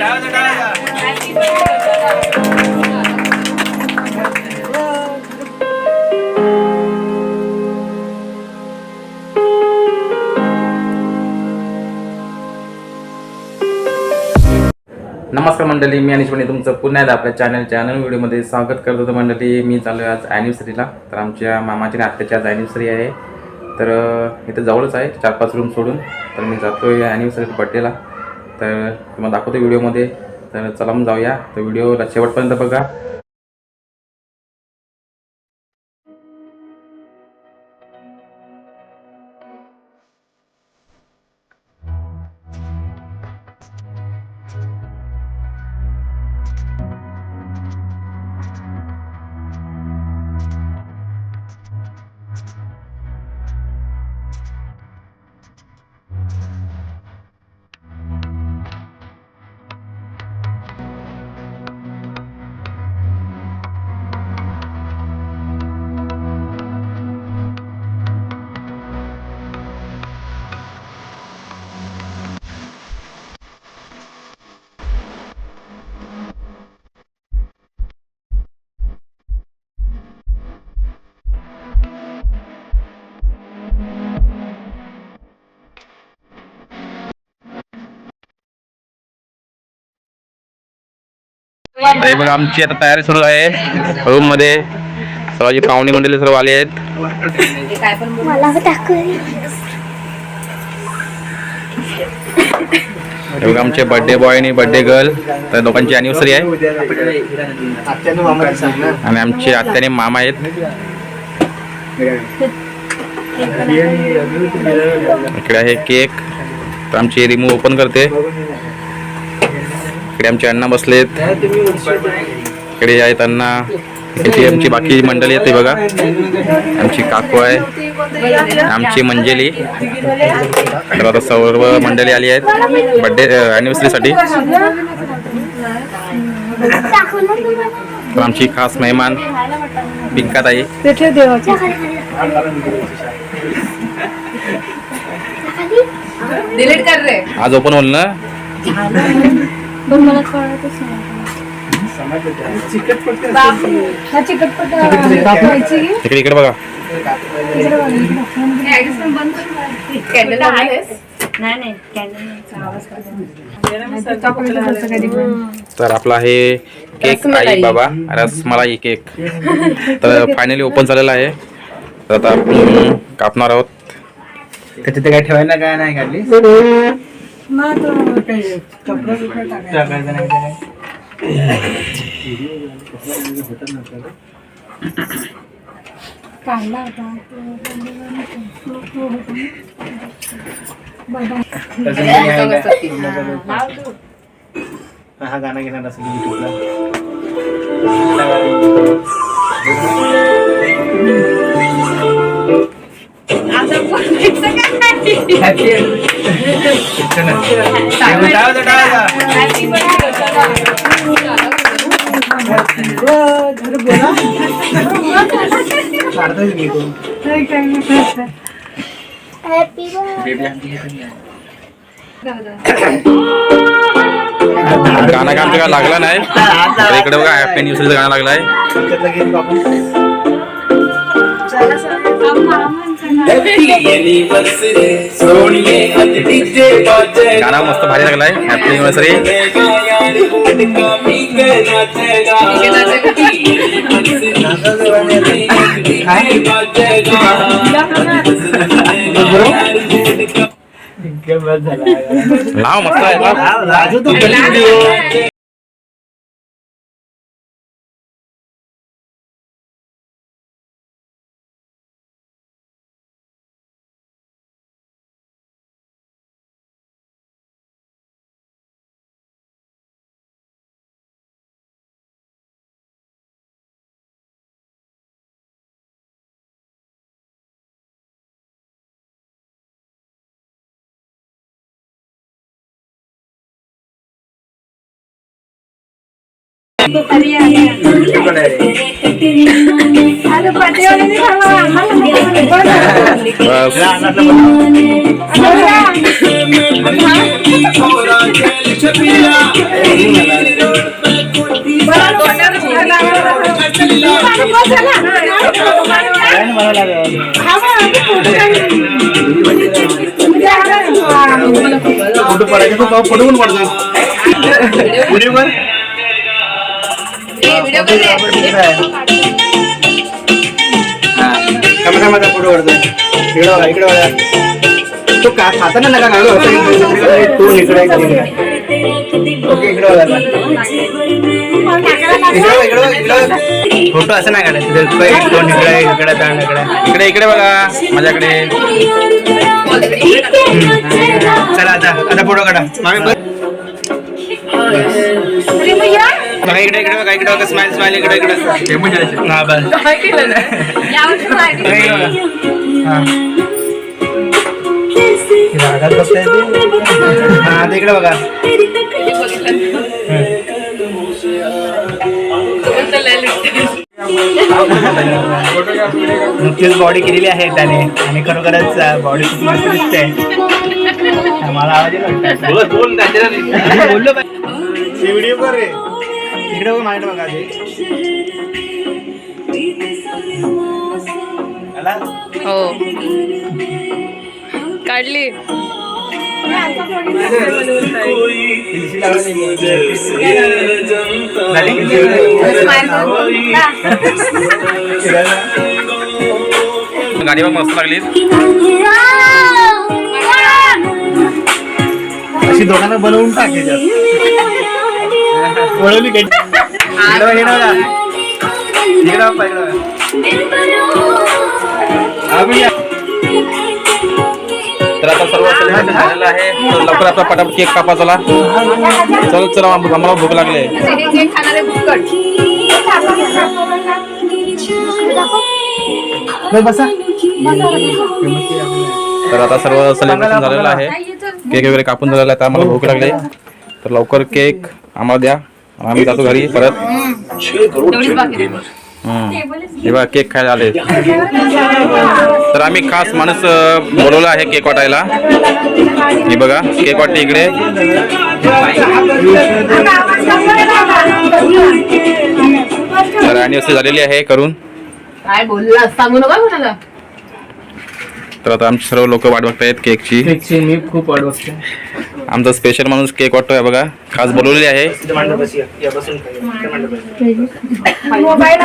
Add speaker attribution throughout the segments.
Speaker 1: नमस्कार मंडळी मी अनिश तुमचं पुन्हा एकदा आपल्या चॅनलच्या नवीन व्हिडिओमध्ये स्वागत करत होतो मंडळी मी चालू आहे आज ॲनिव्हर्सरीला तर आमच्या मामाची आणि आत्याची आज ॲनिव्हर्सरी आहे. तर इथं जवळच आहे चार पाच रूम सोडून. तर मी जातो आहे ॲनिव्हर्सरी बड्डेला तर तुम्हाला दाखवतो व्हिडिओमध्ये. तर चला मग जाऊया. तर व्हिडिओला शेवटपर्यंत बघा. हे बघा आमची आता तयारी सुरू आहे. रूममध्ये सर्वांची पाहुणे मंडळी सर्व आले आहेत. हे बघा आमचे बर्थडे बॉय आणि बर्थडे गर्ल तर दोघांची अॅनिव्हर्सरी आहे. आणि आमचे आत्याने मामा आहेत. इकडे आहे केक तर आमची रिमूव्ह ओपन करते. इकडे आमचे अण्णा बसलेत. इकडे आहेत अण्णा इकडे आमची बाकी मंडळी आहेत ते बघा. आमची काकू आहे. आमची मंजेली. तर आता सर्व मंडळी आली आहेत. बड्डे अॅनिव्हर्सरीसाठी तर आमची खास मेहमान
Speaker 2: कर रे.
Speaker 1: आज ओपन होईल ना?
Speaker 3: मला कळतच नाही. हा चिकटपट दाखवायची
Speaker 1: इकडे इकडे बघा तर आपला आहे केक आई बाबा रसमलाई केक. तर फायनली ओपन झालेला आहे. तर आता आपण कापणार आहोत.
Speaker 4: त्याच्यात काय ठेवायला काय नाही काढली टाकायचं. नाही. काय
Speaker 3: काढला होता
Speaker 4: तसं नाही आहे काय. हा गाणं घेणार असेल तो
Speaker 3: हॅपी
Speaker 1: गाणं का आमचं काय लागलं नाही. तर इकडे बघा हॅपी न्यूजचं गाणं लागलं गाणं मस्त भारी लागलं आहे हॅपी अॅनिव्हर्सरी लाव मस्त आहे
Speaker 4: फोटो पडायचे? पडून पडतो. व्हिडिओ कर कॅमेरामध्ये फोटो इकडे बघा इकडे बघा. तो का खाताना नका घालू असं तो इकडे ओके इकडे बघा. फोटो असं नाही काढायचं. इकडे इकडे ताण इकडे
Speaker 1: इकडे इकडे. बघा माझ्याकडे.
Speaker 4: चला आता आता फोटो काढा. मागे बघ. बघा इकडे इकडे बघा इकडे बघा स्माइल स्माइल इकडे इकडे. हा बस. बघा. रागात बसताय? हा नुकतीच बॉडी केलेली आहे त्याने. आणि खरोखरच बॉडी खूप मस्त दिसते मला आवाज येतो बोललो व्हिडिओ कर रे. इकडे बघ माझ्याकडे बघा?
Speaker 2: हो. काढली?
Speaker 1: गाडी बघ मस्त लागली
Speaker 4: अशी दोघांना बनवून टाकायच्या बघ या.
Speaker 1: तर आता सर्व सेलिब्रेशन झालेलं आहे. तर लवकर आता पटापट केक कापा चला. चल चला आम- आम्हाला भूक लागले
Speaker 4: बसा.
Speaker 1: तर आता सर्व सेलिब्रेशन झालेलं आहे. केक वगैरे कापून झालेला आहे तर आम्हाला भूक लागली तर लवकर केक आम्हाला द्या. आम्ही जातो घरी परत. हे बघा केक खायला आले. तर आम्ही खास माणूस बोलवला आहे केक वाटायला. हे बघा केक वाटते इकडे. तर अनिव्हर्सरी झालेली आहे करून.
Speaker 2: काय बोलला सांगू नका कोणाला.
Speaker 1: तर आता आमचे सर्व लोक वाट बघतायत केकची.
Speaker 4: केकची मी खूप वाट बघते.
Speaker 1: आमचा स्पेशल माणूस केक वाटतोय बघा. खास बोलवलेली आहे.
Speaker 3: मोबाईल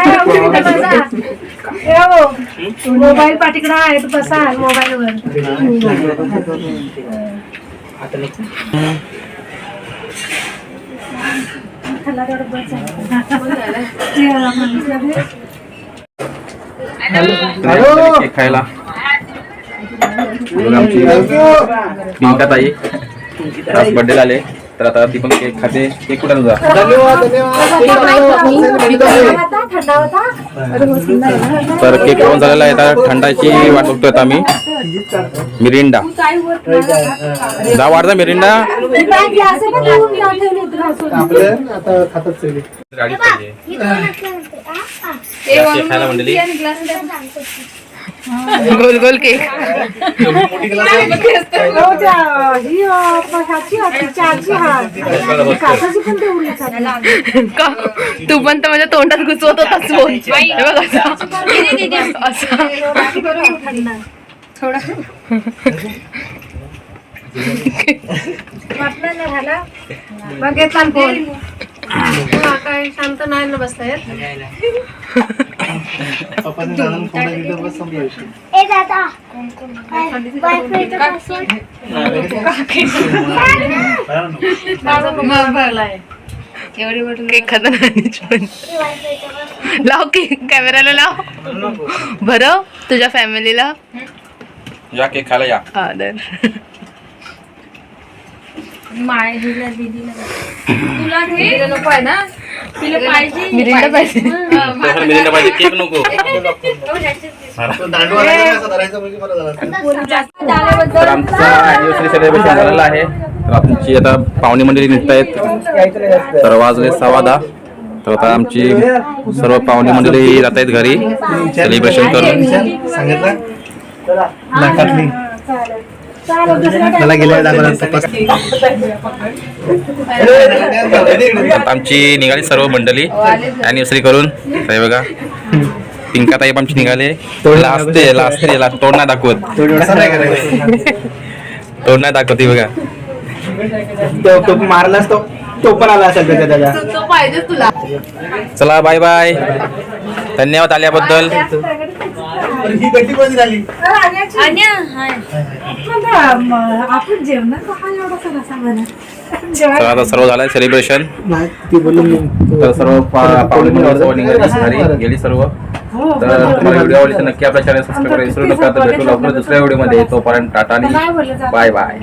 Speaker 3: हो हो, मोबाईल पाठीकडे आहे तू
Speaker 1: खायला. ताई आज बर्थडे आले. तर आता ती पण केक खाते. केक कुठे तुझा
Speaker 4: धन्यवाद धन्यवाद.
Speaker 3: आता थंडा होता अरे हो, थंडा आहे ना.
Speaker 1: तर केक खाऊन झालेला आहे आता थंडाची वाट बघतोय आता आम्ही. मिरिंडा.
Speaker 3: होत नाही.
Speaker 1: जा वाढता मिरिंडा गाडी पाहिजे. खायला मंडळी?
Speaker 2: गोल गोल केक. तू पण तर माझ्या तोंडात घुसवत होतास. असं.
Speaker 3: थंडा. वाटलं झाला. घेतला काय शांत नाही ना बसता येत?
Speaker 2: केक खाताना लाव केक कॅमेराला लाव. बरं तुझ्या फॅमिलीला.
Speaker 1: या केक खायला या.
Speaker 2: हा दर.
Speaker 3: तिला नको आहे ना? तिला पाहिजे.
Speaker 2: मिरिंडा पाहिजे.
Speaker 1: मिरिंडा पाहिजे. केक नको. तर आमचा अॅनिव्हर्सरी सेलिब्रेशन झालेलं आहे. तर आमची आता पाहुणे मंडळी निघत आहेत. तर वाजले सव्वा दहा. तर आता आमची सर्व पाहुणे मंडळी जात आहेत घरी. सेलिब्रेशन करून.
Speaker 4: सांगितलं? मला गेल्या
Speaker 1: आमची निघाली सर्व मंडळी अॅनिव्हर्सरी करून हे बघा. पिंका ताई आमची निघाले. लाजते लाजते लास्ट तोंड नाही दाखवत. तोंड नाही दाखवत ही बघा.
Speaker 4: मारलास तो. तो पण आला असेल त्याच्या त्याच्या.
Speaker 2: तो तुला.
Speaker 1: चला बाय बाय धन्यवाद आल्याबद्दल.
Speaker 4: ही गट्टी कोणी झाली?
Speaker 3: आपण जेवणात हा एवढा सरासा बना
Speaker 1: तर आता सर्व झालंय सेलिब्रेशन
Speaker 4: नाही ती बोलली
Speaker 1: तर सर्व पा- पाहुणे मंडळी सर्व निघाली घरी गेली सर्व. तर तुम्हाला व्हिडिओ आवडली तर नक्की आपल्या चॅनल सबस्क्राईब करायला विसरू नका. तर भेटू लवकर दुसऱ्या व्हिडिओमध्ये तोपर्यंत टाटा आणि बाय बाय